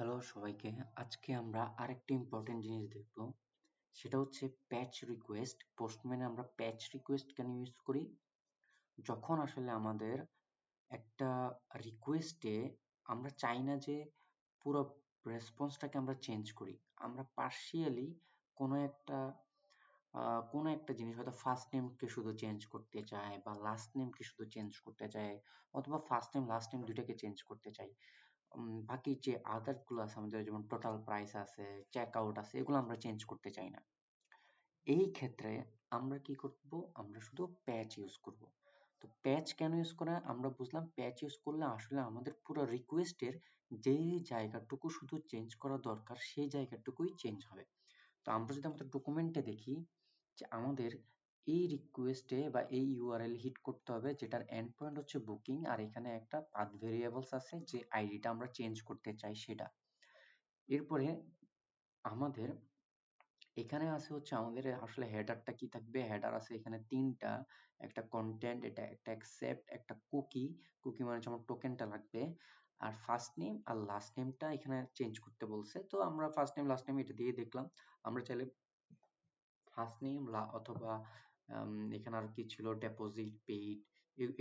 Hello সবাইকে। আজকে আমরা আরেকটি ইম্পর্টেন্ট জিনিস দেখব। সেটা হচ্ছে প্যাচ রিকোয়েস্ট পোস্টম্যানে আমরা প্যাচ রিকোয়েস্ট কেন ইউজ করি? যখন আসলে আমাদের একটা রিকোয়েস্টে আমরা চাই না যে পুরো রেসপন্সটাকে আমরা চেঞ্জ করি, আমরা পার্শিয়ালি কোনো একটা কোনো একটা জিনিস, হয়তো ফার্স্ট নেমকে শুধু চেঞ্জ করতে চাই বা লাস্ট নেমকে শুধু চেঞ্জ করতে চাই অথবা ফার্স্ট নেম লাস্ট নেম দুইটাকে চেঞ্জ করতে চাই বাকি যে আদার্সগুলো আছে, আমাদের যেমন টোটাল প্রাইস আছে চেক আউট আছে, এগুলো আমরা চেঞ্জ করতে চাই না। এই ক্ষেত্রে আমরা কি করব? আমরা শুধু প্যাচ ইউজ করব। তো প্যাচ কেন ইউজ করা? আমরা বুঝলাম প্যাচ ইউজ করলে আসলে আমাদের পুরো রিকোয়েস্টের যে জায়গাটুকু শুধু চেঞ্জ করা দরকার, সেই জায়গাটুকুই চেঞ্জ হবে। তো আমরা যদি আমাদের ডকুমেন্টে দেখি যে আমাদের এই রিকোয়েস্টে বা এই ইউআরএল হিট করতে হবে যেটার এন্ড পয়েন্ট হচ্ছে বুকিং আর এখানে একটা পাথ ভেরিয়েবলস আছে যে আইডিটা আমরা চেঞ্জ করতে চাই সেটা। এরপরে আমাদের এখানে আছে হচ্ছে আমাদের আসলে হেডারটা কি থাকবে? হেডার আছে এখানে তিনটা, একটা কন্টেন্ট এটা একটা অ্যাকসেপ্ট একটা কুকি কুকি মানে যেমন টোকেনটা লাগবে। আর ফার্স্ট নেম আর লাস্ট নেমটা এখানে চেঞ্জ করতে বলছে। তো আমরা ফার্স্ট নেম লাস্ট নেম এটা দিয়ে দেখলাম। আমরা চাইলে ফার্স্ট নেম অথবা এখানে আর কি ছিল ডেপোজিট পেইড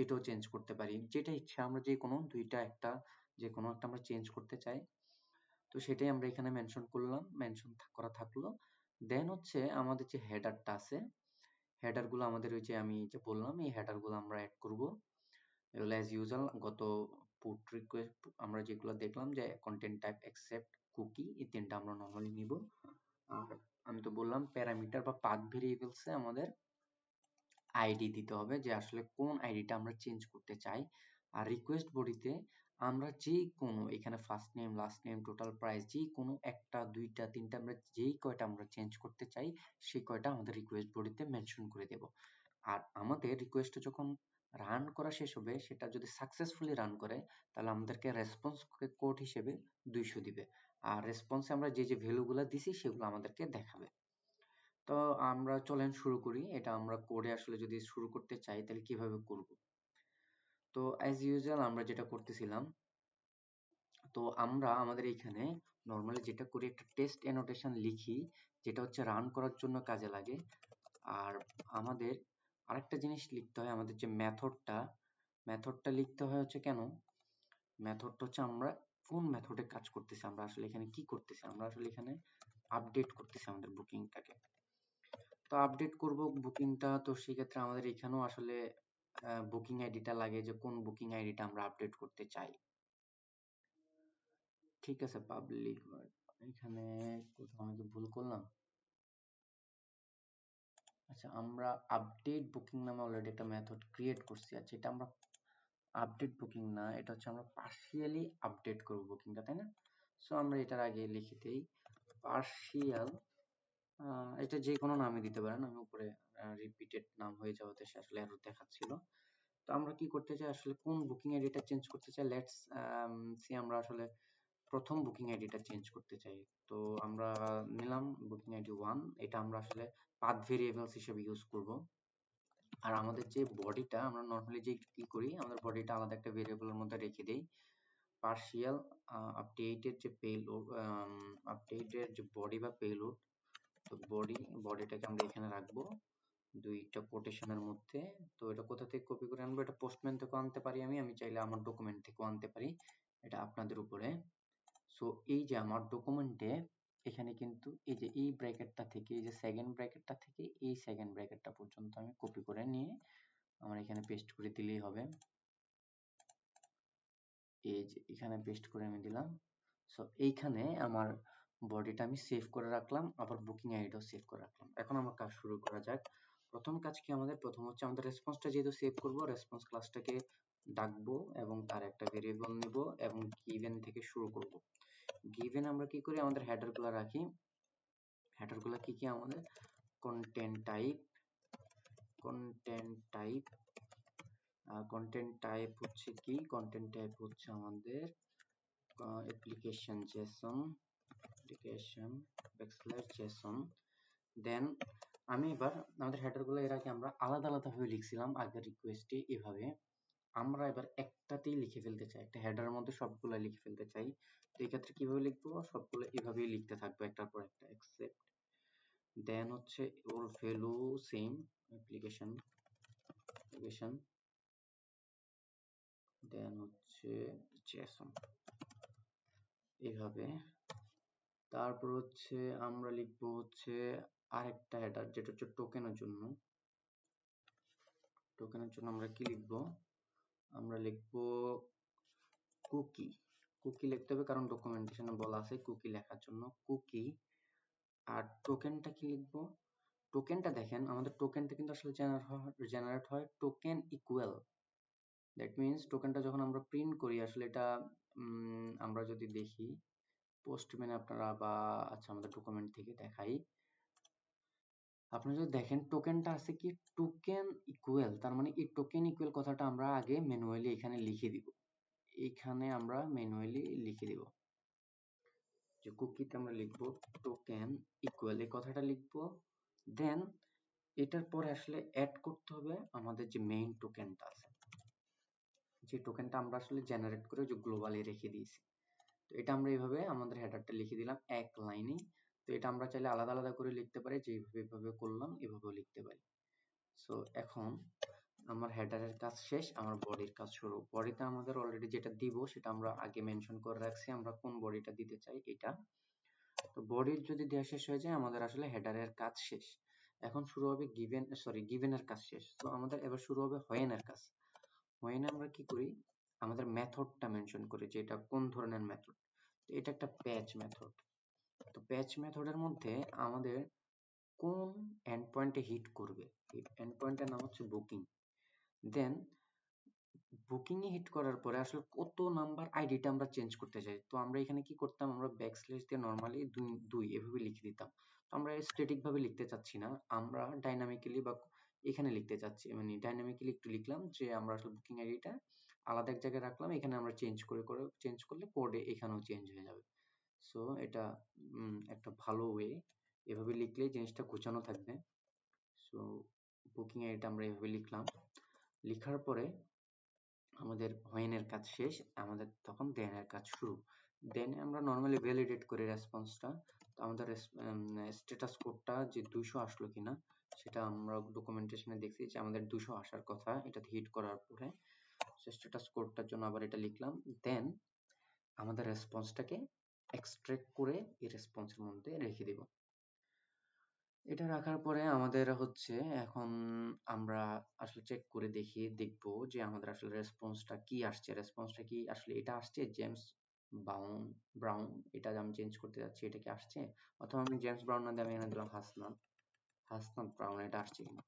এটাও চেঞ্জ করতে পারি। যেটা ইচ্ছা, আমরা যে কোনো দুইটা একটা, যে কোনো একটা আমরা চেঞ্জ করতে চাই। তো সেটাই আমরা এখানে মেনশন করলাম মেনশন করা থাকল। দেন হচ্ছে আমাদের যে হেডারটা আছে হেডারগুলো আমাদের ওই যে আমি যে বললাম, এই হেডারগুলো আমরা অ্যাড করব। এগুলো অ্যাজ ইউজুয়াল গত পুট রিকোয়েস্ট আমরা যেগুলো দেখলাম যে কন্টেন্ট টাইপ অ্যাকসেপ্ট কুকি এই তিনটা আমরা নর্মালি নিব। আর আমি তো বললাম প্যারামিটার বা পাথ ভেরিয়েবলসে আমাদের। আইডি দিতে হবে যে আসলে কোন আইডিটা আমরা চেঞ্জ করতে চাই। আর রিকোয়েস্ট বডিতে আমরা যে কোনো এখানে first name last name total price যে কোনো একটা, দুইটা, তিনটা, আমরা যেই কয়টা আমরা চেঞ্জ করতে চাই, সেই কয়টা আমাদের রিকোয়েস্ট বডিতে মেনশন করে দেব। আর আমাদের রিকোয়েস্টটা যখন রান করা শেষ হবে, সেটা যদি সাকসেসফুলি রান করে, তাহলে আমাদেরকে রেসপন্স কোড হিসেবে দুইশো দিবে। আর রেসপন্সে আমরা যে যে ভ্যালুগুলো দিছি, সেগুলো আমাদেরকে দেখাবে। তো আমরা চলেন শুরু করি। এটা আমরা কোডে আসলে যদি শুরু করতে চাই, তাহলে কীভাবে করব? তো অ্যাজ ইউজুয়াল আমরা যেটা করতেছিলাম, তো আমরা আমাদের এখানে নর্মালি যেটা করি, একটা টেস্ট অ্যানোটেশন লিখি, যেটা হচ্ছে রান করার জন্য কাজে লাগে। আর আমাদের আরেকটা জিনিস লিখতে হয়, আমাদের যে মেথডটা মেথডটা লিখতে হয় হচ্ছে কেন? মেথডটা হচ্ছে আমরা কোন মেথডে কাজ করতেছি, আমরা আসলে এখানে কি করতেছি? আমরা আসলে এখানে আপডেট করতেছি আমাদের বুকিংটাকে তো আপডেট করব বুকিংটা তো সেক্ষেত্রে আমাদের এখানেও আসলে বুকিং আইডিটা লাগে যে, কোন বুকিং আইডিটা আমরা আপডেট করতে চাই। ঠিক আছে পাবলিক এখানে কোথাও আমি ভুল করলাম। আচ্ছা আমরা আপডেট বুকিং নামে অলরেডি একটা মেথড ক্রিয়েট করছি। আচ্ছা এটা আমরা আপডেট বুকিং না, এটা হচ্ছে আমরা পার্শিয়ালি আপডেট করব বুকিংটা তাই না? সো আমরা এটার আগে লিখে দেই পার্শিয়াল এটা যে কোনো নামে দিতে পারেন। আমি উপরে রিপিটেড নাম হয়ে যাওয়াতে আসলে এরর দেখাচ্ছিল। তো আমরা কি করতে চাই? আসলে কোন বুকিং আইডিটা চেঞ্জ করতে চাই? লেটস সি আমরা আসলে প্রথম বুকিং আইডিটা চেঞ্জ করতে চাই। তো আমরা নিলাম বুকিং আইডি ওয়ান এটা আমরা আসলে পাথ ভেরিয়েবলস হিসেবে ইউজ করব। আর আমাদের যে বডিটা আমরা নর্মালি যে কি করি? আমাদের বডিটা আলাদা একটা ভেরিয়েবলের মধ্যে রেখে দেই। পার্শিয়াল আপডেটেড যে পেলোড আপডেটেড যে বডি বা পেলোড তো বডি বডিটাকে আমরা এখানে রাখব দুইটা কোটেশনের মধ্যে। তো এটা কোথা থেকে কপি করে আনব? এটা পোস্টম্যান থেকেও আনতে পারি আমি আমি চাইলে আমার ডকুমেন্ট থেকেও আনতে পারি। এটা আপনাদের উপরে। সো এই যে আমার ডকুমেন্টে এখানে কিন্তু এই যে এই ব্র্যাকেটটা থেকে, এই যে সেকেন্ড ব্র্যাকেটটা থেকে এই সেকেন্ড ব্র্যাকেটটা পর্যন্ত আমি কপি করে নিয়ে আমার এখানে পেস্ট করে দিলেই হবে। এই যে এখানে পেস্ট করে আমি দিলাম। সো এইখানে আমার বডিটা আমি সেভ করে রাখলাম, আবার বুকিং আইডিটাও সেভ করে রাখলাম। এখন আমার কাজ শুরু করা যাক। প্রথম কাজ কি আমাদের? প্রথম হচ্ছে আমাদের রেসপন্সটা যেহেতু সেভ করব রেসপন্স ক্লাসটাকে ডাকবো এবং তার একটা ভেরিয়েবল নিব এবং গিভেন থেকে শুরু করব। গিভেন আমরা কি করি? আমাদের হেডারগুলা রাখি। হেডারগুলা কি কি আমাদের? Content type content type content type হচ্ছে কি? কন্টেন্ট টাইপ হচ্ছে আমাদের application JSON application backslash JSON then আমি এবার আমাদের হেডারগুলো এর আগে আমরা আলাদা আলাদা ভাবে লিখছিলাম আগের রিকোয়েস্টে এভাবে। আমরা এবার একটাতেই লিখে ফেলতে চাই, একটা হেডারের মধ্যে সবগুলো লিখে ফেলতে চাই। তো এই ক্ষেত্রে কীভাবে লিখব? সবগুলো এভাবেই লিখতে থাকব, একটার পর একটা except দেন হচ্ছে ওর value same application application then হচ্ছে জেসন এইভাবে তারপর হচ্ছে আমরা লিখব হচ্ছে আরেকটা হেডার যেটা হচ্ছে টোকেনের জন্য। টোকেনের জন্য আমরা কি লিখব? আমরা লিখব কুকি কুকি লিখতে হবে কারণ ডকুমেন্টেশনে বলা আছে কুকি লেখার জন্য। কুকি আর টোকেনটা কি লিখব? টোকেনটা দেখেন, আমাদের টোকেনটা কিন্তু আসলে জেনারেট হয় টোকেন ইকুয়াল দ্যাট মিনস টোকেনটা যখন আমরা প্রিন্ট করি, আসলে এটা আমরা যদি দেখি পোস্টম্যানে আপনারা বা আচ্ছা আমাদের ডকুমেন্ট থেকে দেখাই। আপনি যদি দেখেন টোকেনটা আছে কি? টোকেন ইকুয়াল তার মানে এই টোকেন ইকুয়াল কথাটা আমরা আগে ম্যানুয়ালি এখানে লিখে দিব। এখানে আমরা ম্যানুয়ালি লিখে দিব। যে কুকিতে আমরা লিখব টোকেন ইকুয়াল এই কথাটা লিখব। দেন এটার পরে আসলে অ্যাড করতে হবে আমাদের যে মেইন টোকেনটা আছে। যে টোকেনটা আমরা আসলে জেনারেট করে যে গ্লোবালি রেখে দিয়েছি। তো এটা আমরা এইভাবে আমাদের হেডারটা লিখে দিলাম এক লাইনে। তো এটা আমরা চাইলে আলাদা আলাদা করে লিখতে পারি যে এইভাবে এইভাবে করলাম, এভাবেও লিখতে পারি। সো এখন আমার হেডারের কাজ শেষ, আমার বডির কাজ শুরু। বডিতে আমাদের অলরেডি যেটা দিব, সেটা আমরা আগে মেনশন করে রাখছি, আমরা কোন বডিটা দিতে চাই, এটা। তো বডির যদি দেওয়া শেষ হয়ে যায়, আমাদের আসলে হেডারের কাজ শেষ। এখন শুরু হবে গিভেন সরি গিভেনের কাজ শেষ। তো আমাদের এবার শুরু হবে হোয়েনের কাজ। হোয়েনে আমরা কি করি? আমাদের মেথডটা মেনশন করি, যে এটা কোন ধরনের মেথড এটা একটা প্যাচ মেথড তো প্যাচ মেথডের মধ্যে আমাদের কোন এন্ড পয়েন্টে হিট করবে? এই এন্ড পয়েন্টের নাম হচ্ছে বুকিং দেন বুকিং এ হিট করার পরে আসলে কত নাম্বার আইডিটা আমরা চেঞ্জ করতে চাই? তো আমরা এখানে কি করতাম? আমরা ব্যাক ব্যাকস্ল্যাশ দিয়ে নরমালি দুই দুই এভাবে লিখে দিতাম। তো আমরা স্ট্যাটিক ভাবে লিখতে চাচ্ছি না। আমরা ডাইনামিক্যালি বা এখানে লিখতে চাচ্ছি মানে ডাইনামিক্যালি একটু লিখলাম যে আমরা আসলে বুকিং আইডিটা আলাদা এক জায়গায় রাখলাম, এখানে আমরা চেঞ্জ করে করে চেঞ্জ করলে কোডে এখানেও চেঞ্জ হয়ে যাবে। সো এটা একটা ভালো ওয়ে এভাবে লিখলে জিনিসটা গোছানো থাকবে। সো বুকিং আইডিটা আমরা এভাবে লিখলাম। লিখার পরে আমাদের হোয়েনের কাজ শেষ, আমাদের তখন দেনের কাজ শুরু। দেন আমরা নর্মালি ভ্যালিডেট করি রেসপন্সটা তো আমাদের স্ট্যাটাস কোডটা যে দুইশো আসলো কিনা, সেটা আমরা ডকুমেন্টেশনে দেখছি যে আমাদের দুশো আসার কথা, এটাতে হিট করার পরে স্ট্যাটাস কোডটার জন্য আবার এটা লিখলাম। দেন আমাদের রেসপন্সটাকে এক্সট্রাক্ট করে এই রেসপন্সের মধ্যে রেখে দিব। এটা রাখার পরে আমাদের হচ্ছে এখন আমরা আসলে চেক করে দেখি দেখব যে আমাদের আসলে রেসপন্সটা কি আসছে। রেসপন্সটা কি আসলে এটা আসছে? জেমস বাউন ব্রাউন এটা আমি চেঞ্জ করতে যাচ্ছি, এটা কি আসছে? অথবা আমি জেমস ব্রাউন না দিয়ে আমি এনে দিলাম হাসনাত। হাসনাত ব্রাউন এটা আসছে কিনা?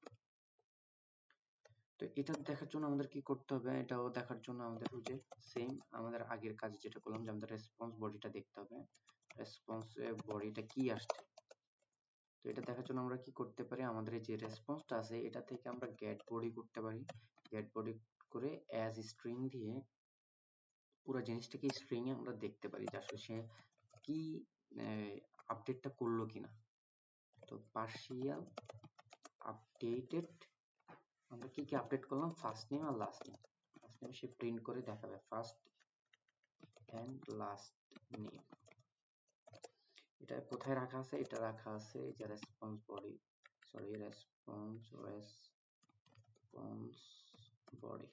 তো এটা দেখার জন্য আমাদের কি করতে হবে? এটাও দেখার জন্য আমাদের যে সেম আমাদের আগের কাজ যেটা করলাম যে আমাদের রেসপন্স বডিটা দেখতে হবে। রেসপন্স বডিটা কি আসছে? তো এটা দেখার জন্য আমরা কি করতে পারি? আমাদের যে রেসপন্সটা আছে, এটা থেকে আমরা গেট বডি করতে পারি। গেট বডি করে অ্যাজ স্ট্রিং দিয়ে পুরো জিনিসটাকে স্ট্রিং এ আমরা দেখতে পারি যে আসলে সে কি আপডেটটা করল কিনা। তো পার্শিয়াল আপডেটেড আমরা কি কি আপডেট করলাম? ফার্স্ট নেম আর লাস্ট নেম ফার্স্ট নেম সে প্রিন্ট করে দেখাবে। ফার্স্ট এন্ড লাস্ট নেম এটা কোথায় রাখা আছে? এটা রাখা আছে যে response body sorry response response body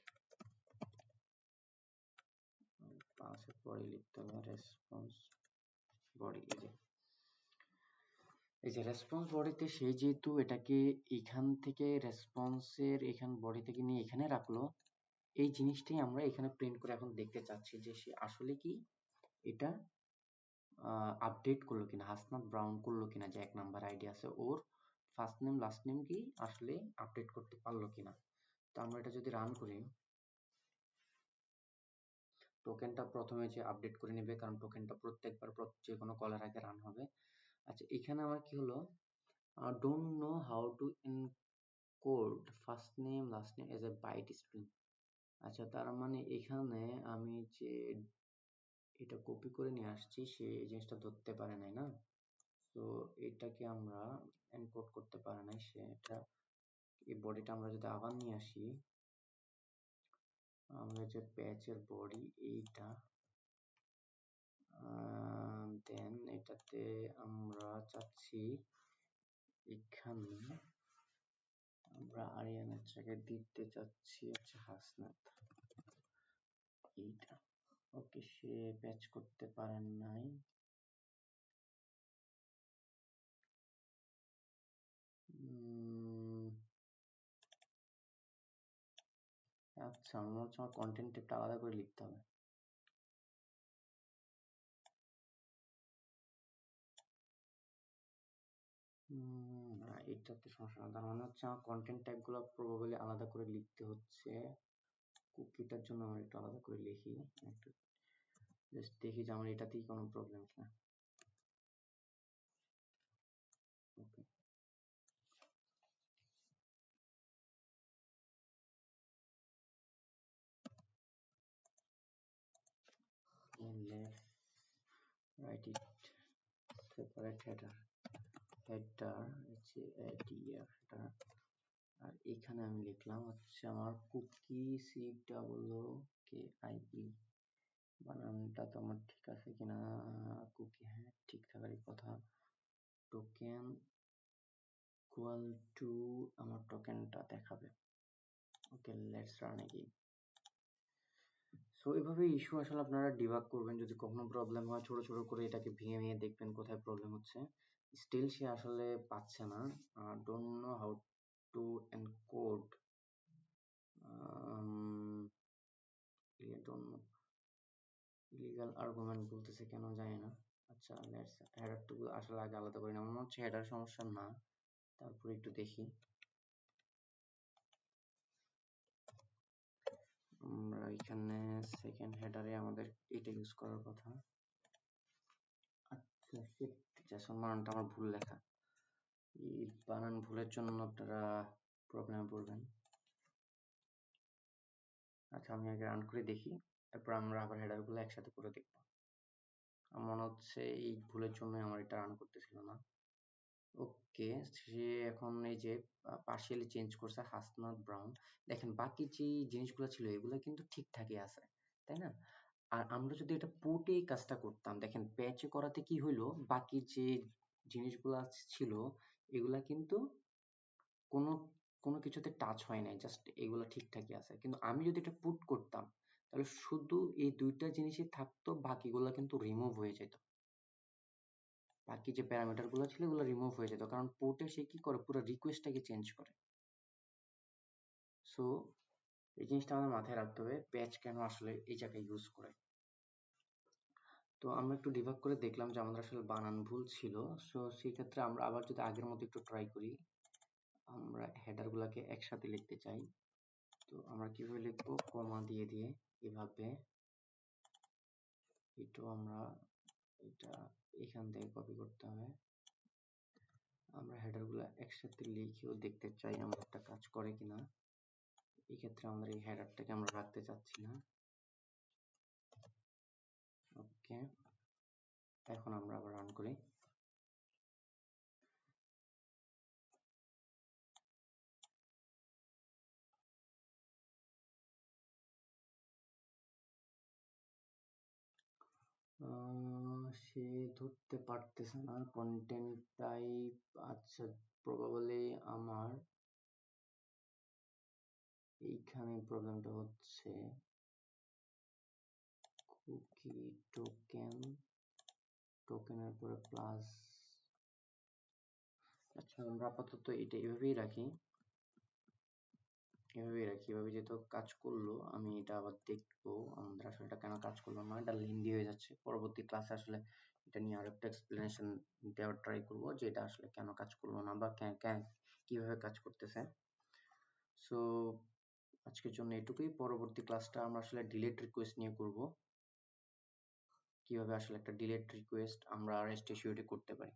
পাঁচের পরে লিখতে হবে রেসপন্স বডি এই যে। এই যে রেসপন্স বডিতে সে যেহেতু এটাকে এখান থেকে রেসপন্সের এখান বডি থেকে নিয়ে এখানে রাখল, এই জিনিসটাই আমরা এখানে প্রিন্ট করে এখন দেখতে চাচ্ছি যে সে আসলে কি এটা আপডেট করল কিনা, হাসনাত ব্রাউন করল কিনা, যে এক নাম্বার আইডি আছে ওর ফার্স্ট নেম লাস্ট নেম কি আসলে আপডেট করতে পারল কিনা। তো আমরা এটা যদি রান করি টোকেনটা প্রথমে যে আপডেট করে নেবে, কারণ টোকেনটা প্রত্যেকবার যে কোনো কলের আগে রান হবে আচ্ছা এখানে আমার কি হলো? Don't know how to encode first name last name as a byte string আচ্ছা তার মানে এখানে আমি যে এটা কপি করে নিয়ে আসছি, সে এই জিনিসটা ধরতে পারে নাই, না? তো এটাকে আমরা এনকোড করতে পারে নাই সে এটা এই বডিটা আমরা যদি আবার নিয়ে আসি, আমরা যে প্যাচের বডি এইটা দেন এটাতে আমরা চাচ্ছি এখানে আমরা আরিয়ানের জায়গায় দিতে চাচ্ছি হচ্ছে হাসনাত। এইটা। ওকে, সে প্যাচ করতে পারেন নাই। আচ্ছা আমার হচ্ছে আমার কন্টেন্ট আলাদা করে লিখতে হবে। না এটাতে সমস্যা না। তার মানে হচ্ছে আমার কন্টেন্ট টাইপগুলো প্রবাবলি আলাদা করে লিখতে হচ্ছে। কুকিটার জন্য আমার একটু আলাদা করে লিখি। একটু জাস্ট দেখি যে আমার এটাতেই কোনো প্রবলেম কিনা। Okay write it separate header. Header হচ্ছে dir header আর এখানে আমি লিখলাম হচ্ছে আমার cookie C double O K I E বানানটা তো আমার ঠিক আছে কিনা? কুকি হ্যাঁ ঠিক থাকারই কথা। টোকেন ইকুয়াল টু আমার টোকেনটা দেখাবে। Okay let's run again so এইভাবে ইস্যু আসলে আপনারা ডিবাগ করবেন। যদি কখনো প্রবলেম হয়, ছোট ছোট করে এটাকে ভেঙে ভেঙে দেখবেন কোথায় প্রবলেম হচ্ছে। স্টিল সে আসলে পাচ্ছে না। Don't know how to encode illegal argument বলতেছে কেন জানি না। আচ্ছা লেটস হেডারটুকু আসলে আগে আলাদা করি না। মনে হচ্ছে হেডার সমস্যা না। তারপর একটু দেখি। আমরা এখানে সেকেন্ড হেডারে আমাদের এটা ইউজ করার কথা। আচ্ছা শিট আমার ভুল লেখা। এই বানান ভুলের জন্য আপনারা প্রবলেমে পড়বেন। আচ্ছা আমি আগে রান করে দেখি, তারপর আমরা আবার হেডারগুলো একসাথে করে দেখব। মনে হচ্ছে এই ভুলের জন্য আমার এটা রান করতেছিল না। ওকে সে এখন এই যে পার্শিয়ালি চেঞ্জ করছে হাসনাত ব্রাউন দেখেন, বাকি যে জিনিসগুলো ছিল, এগুলো কিন্তু ঠিকঠাকই আছে, তাই না? আর আমরা যদি এটা এই কাজটা করতাম, দেখেন প্যাচে করাতে কি হইল? বাকি যে জিনিসগুলো ছিল, এগুলা কিন্তু কোনো কোনো কিছুতে টাচ হয় নাই জাস্ট এগুলো ঠিকঠাকই আছে। কিন্তু আমি যদি এটা পুট করতাম, তাহলে শুধু এই দুইটা জিনিসই থাকতো, বাকিগুলো কিন্তু রিমুভ হয়ে যেত। বাকি যে প্যারামিটারগুলো ছিল ওগুলো রিমুভ হয়ে যেত। কারণ পোর্টে সে কি করে? পুরো রিকোয়েস্টটাকে চেঞ্জ করে। সো এই জিনিসটা আমাদের মাথায় রাখতে হবে। প্যাচ কেন আসলে এই জায়গায় ইউজ করে? তো আমরা একটু ডিভাগ করে দেখলাম যে আমাদের আসলে বানান ভুল ছিল। সো সেই ক্ষেত্রে আমরা আবার যদি আগের মতো একটু ট্রাই করি, আমরা হেডার গুলাকে একসাথে লিখতে চাই। তো আমরা কীভাবে লিখব? কমা দিয়ে দিয়ে এভাবে। এটাও আমরা, এটা এখান থেকে কপি করতে হবে। আমরা হেডারগুলো একসাথে লিখেও দেখতে চাই আমরা একটা কাজ করে কিনা। এই ক্ষেত্রে আমাদের এই হেডারটাকে আমরা রাখতে চাচ্ছি না। ওকে এখন আমরা আবার রান করি। সে ধরতে পারতেছে না। কন্টেন্ট টাইপ আচ্ছা প্রবাবলি আমার এইখানে প্রবলেমটা হচ্ছে কুকি টোকেন, টোকেনের পরে প্লাস আচ্ছা আমরা আপাতত এটা এভাবেই রাখি। এভাবেই রাখি, এভাবে যেহেতু কাজ করল, আমি এটা আবার দেখব আমাদের আসলে এটা কেন কাজ করল না, এটা লেন্দি হয়ে যাচ্ছে। পরবর্তী ক্লাসে আসলে এটা নিয়ে আরেকটা এক্সপ্লেনেশন দেওয়ার ট্রাই করব যে এটা আসলে কেন কাজ করল না বা কীভাবে কাজ করতেছে। সো আজকের জন্য এটুকুই। পরবর্তী ক্লাসটা আমরা আসলে ডিলেট রিকোয়েস্ট নিয়ে করব। কীভাবে আসলে একটা ডিলেট রিকোয়েস্ট আমরা আর করতে পারি।